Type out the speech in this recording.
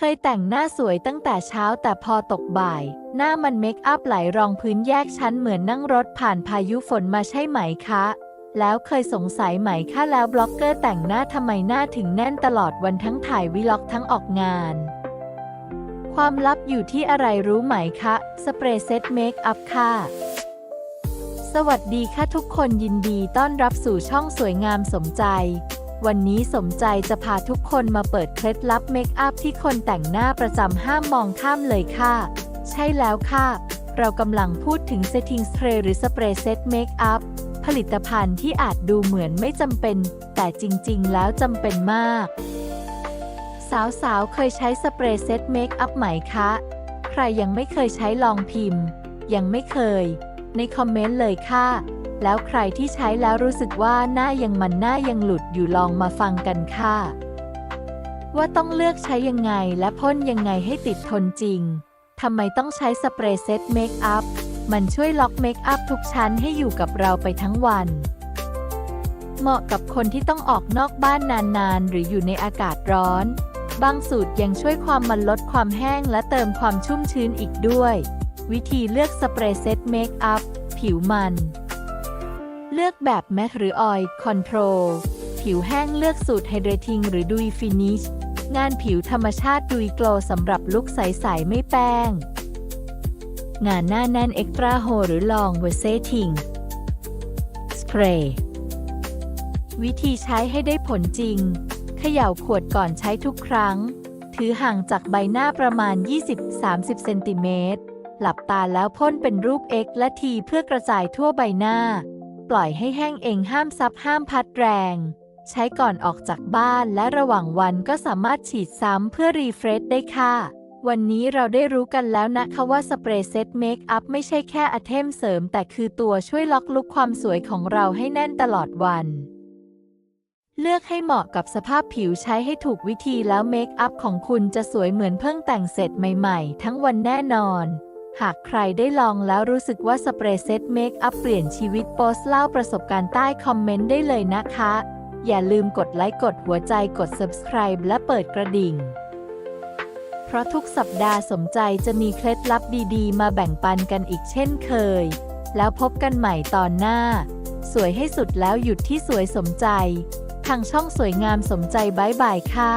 เคยแต่งหน้าสวยตั้งแต่เช้าแต่พอตกบ่าย หน้ามันเมคอัพไหลรองพื้นแยกชั้นเหมือนนั่งรถผ่านพายุฝนมาใช่ไหมคะ แล้วเคยสงสัยไหมคะแล้วบล็อกเกอร์แต่งหน้าทำไมหน้าถึงแน่นตลอดวันทั้งถ่ายวิล็อกทั้งออกงาน ความลับอยู่ที่อะไรรู้ไหมคะ สเปรย์เซตเมคอัพค่ะสวัสดีค่ะทุกคนยินดีต้อนรับสู่ช่องสวยงามสมใจ วันนี้สมใจจะพาทุกคนมาเปิดเคล็ดลับเมคอัพที่คนแต่งหน้าประจำห้ามมองข้ามเลยค่ะ ใช่แล้วค่ะ เรากำลังพูดถึง Setting Spray หรือสเปรย์เซตเมคอัพผลิตภัณฑ์ที่อาจดูเหมือนไม่จำเป็น แต่จริงๆ แล้วจำเป็นมาก สาวๆ เคยใช้สเปรย์เซตเมคอัพไหมคะ ใครยังไม่เคยใช้ลองพิมพ์ ยังไม่เคย ในคอมเมนต์เลยค่ะ แล้วใครที่ใช้แล้วรู้สึกว่าหน้ายังมันหน้ายังหลุดอยู่ลองมาฟังกันค่ะ ว่าต้องเลือกใช้ยังไงและพ่นยังไงให้ติดทนจริงทำไมต้องใช้สเปรย์เซตเมคอัพมันช่วยล็อกเมคอัพทุกชั้นให้อยู่กับเราไปทั้งวัน เหมาะกับคนที่ต้องออกนอกบ้านนานๆ หรืออยู่ในอากาศร้อน บางสูตรยังช่วยความมันลดความแห้งและเติมความชุ่มชื้นอีกด้วย วิธีเลือกสเปรย์เซตเมคอัพผิวมัน เลือกแบบแมทหรือออยล์คอนโทรลผิวแห้งเลือกสูตรไฮเดรทิงหรือดุยฟินิชงานผิวธรรมชาติดุยโกลสำหรับลุคใสๆไม่แป้ง งานหน้าแน่นเอ็กตราโฮหรือลองเวเซทิงสเปรย์วิธีใช้ให้ได้ผลจริง เขย่าขวดก่อนใช้ทุกครั้ง ถือห่างจากใบหน้าประมาณ 20-30 เซนติเมตร หลับตาแล้วพ่นเป็นรูป X และ T เพื่อกระจายทั่วใบหน้า ปล่อยให้แห้งเองห้ามซับห้ามพัดแรง ใช้ก่อนออกจากบ้านและระหว่างวันก็สามารถฉีดซ้ำเพื่อรีเฟรชได้ค่ะ วันนี้เราได้รู้กันแล้วนะคะว่าสเปรย์เซตเมคอัพไม่ใช่แค่อเทมเสริม แต่คือตัวช่วยล็อกลุกความสวยของเราให้แน่นตลอดวันเลือกให้เหมาะกับสภาพผิวใช้ให้ถูกวิธีแล้วเมคอัพของคุณจะสวยเหมือนเพิ่งแต่งเสร็จใหม่ ๆ ทั้งวันแน่นอน หากใครได้ลองแล้วรู้สึกว่าสเปรย์เซตเมคอัพเปลี่ยนชีวิตโพสเล่าประสบการณ์ใต้คอมเมนต์ได้เลยนะคะ อย่าลืมกดไลค์กดหัวใจกด subscribe และเปิดกระดิ่ง เพราะทุกสัปดาห์สมใจจะมีเคล็ดลับดีๆ มาแบ่งปันกันอีกเช่นเคย แล้วพบกันใหม่ตอนหน้า สวยให้สุดแล้วหยุดที่สวยสมใจ ทางช่องสวยงามสมใจบายบายค่ะ